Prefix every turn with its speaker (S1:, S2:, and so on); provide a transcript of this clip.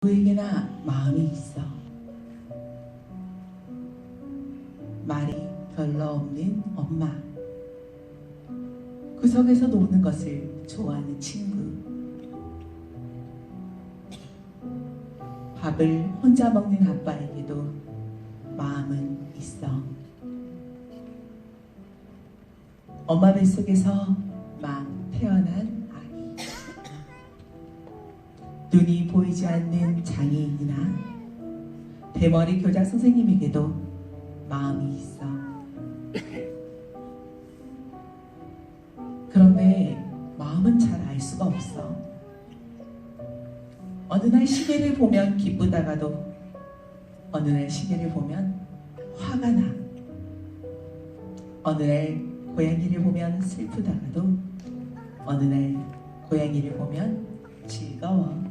S1: 누구에게나 마음이 있어. 말이 별로 없는 엄마. 구석에서 노는 것을 좋아하는 친구. 밥을 혼자 먹는 아빠에게도 마음은 있어. 엄마 뱃속에서 막 태어난. 눈이 보이지 않는 장애인이나 대머리 교장 선생님에게도 마음이 있어. 그런데 마음은 잘 알 수가 없어. 어느 날 시계를 보면 기쁘다가도 어느 날 시계를 보면 화가 나. 어느 날 고양이를 보면 슬프다가도 어느 날 고양이를 보면 즐거워.